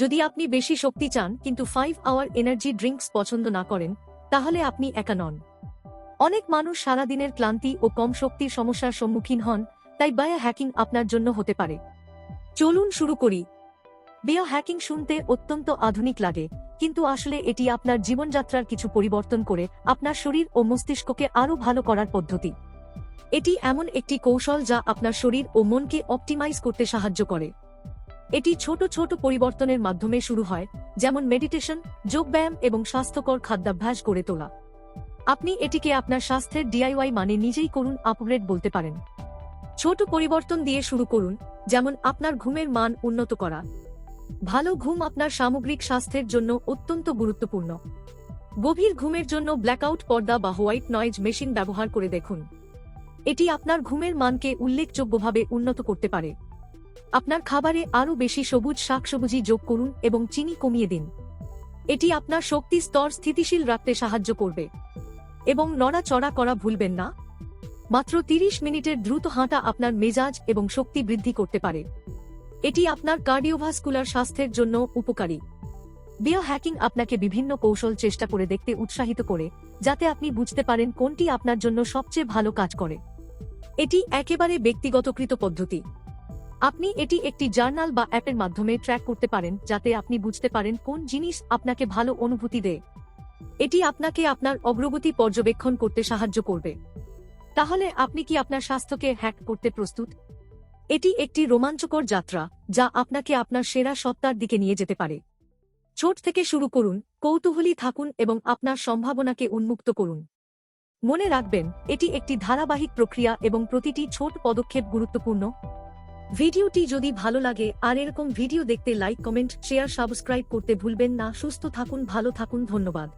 যদি আপনি বেশি শক্তি চান, কিন্তু ফাইভ আওয়ার এনার্জি ড্রিঙ্কস পছন্দ না করেন, তাহলে আপনি একা নন। অনেক মানুষ সারাদিনের ক্লান্তি ও কম শক্তির সমস্যার সম্মুখীন হন, তাই বায়া হ্যাকিং আপনার জন্য হতে পারে। চলুন শুরু করি। বেয়া হ্যাকিং শুনতে অত্যন্ত আধুনিক লাগে, কিন্তু আসলে এটি আপনার জীবনযাত্রার কিছু পরিবর্তন করে আপনার শরীর ও মস্তিষ্ককে আরও ভালো করার পদ্ধতি। এটি এমন একটি কৌশল যা আপনার শরীর ও মনকে অপটিমাইজ করতে সাহায্য করে। এটি ছোট ছোট পরিবর্তনের মাধ্যমে শুরু হয়, যেমন মেডিটেশন, যোগব্যায়াম এবং স্বাস্থ্যকর খাদ্যাভ্যাস গড়ে তোলা। আপনি এটিকে আপনার স্বাস্থ্যের ডিআইওয়াই মানে নিজেই করুন আপগ্রেড বলতে পারেন। ছোট পরিবর্তন দিয়ে শুরু করুন, যেমন আপনার ঘুমের মান উন্নত করা। ভালো ঘুম আপনার সামগ্রিক স্বাস্থ্যের জন্য অত্যন্ত গুরুত্বপূর্ণ। গভীর ঘুমের জন্য ব্ল্যাকআউট পর্দা বা হোয়াইট নয়েজ মেশিন ব্যবহার করে দেখুন। এটি আপনার ঘুমের মানকে উল্লেখযোগ্যভাবে উন্নত করতে পারে। আপনার খাবারে আরও বেশি সবুজ শাকসবজি যোগ করুন এবং চিনি কমিয়ে দিন। এটি আপনার শক্তি স্তর স্থিতিশীল রাখতে সাহায্য করবে। এবং নড়াচড়া করা ভুলবেন না। মাত্র তিরিশ মিনিটের দ্রুত হাঁটা আপনার মেজাজ এবং শক্তি বৃদ্ধি করতে পারে। এটি আপনার কার্ডিওভাস্কুলার স্বাস্থ্যের জন্য উপকারী। বিয় হ্যাকিং আপনাকে বিভিন্ন কৌশল চেষ্টা করে দেখতে উৎসাহিত করে, যাতে আপনি বুঝতে পারেন কোনটি আপনার জন্য সবচেয়ে ভালো কাজ করে। এটি একেবারে ব্যক্তিগতকৃত পদ্ধতি। আপনি এটি একটি জার্নাল বা অ্যাপের মাধ্যমে ট্র্যাক করতে পারেন, যাতে আপনি বুঝতে পারেন কোন জিনিস আপনাকে ভালো অনুভূতি দেয়। এটি আপনাকে আপনার অগ্রগতি পর্যবেক্ষণ করতে সাহায্য করবে। তাহলে আপনি কি আপনার স্বাস্থ্যকে হ্যাক করতে প্রস্তুত? এটি একটি রোমাঞ্চকর যাত্রা, যা আপনাকে আপনার সেরা সত্তার দিকে নিয়ে যেতে পারে। ছোট থেকে শুরু করুন, কৌতূহলী থাকুন এবং আপনার সম্ভাবনাকে উন্মুক্ত করুন। মনে রাখবেন, এটি একটি ধারাবাহিক প্রক্রিয়া এবং প্রতিটি ছোট পদক্ষেপ গুরুত্বপূর্ণ। ভিডিওটি যদি ভালো লাগে, আর এরকম ভিডিও দেখতে লাইক কমেন্ট শেয়ার সাবস্ক্রাইব করতে ভুলবেন না। সুস্থ থাকুন, ভালো থাকুন, ধন্যবাদ।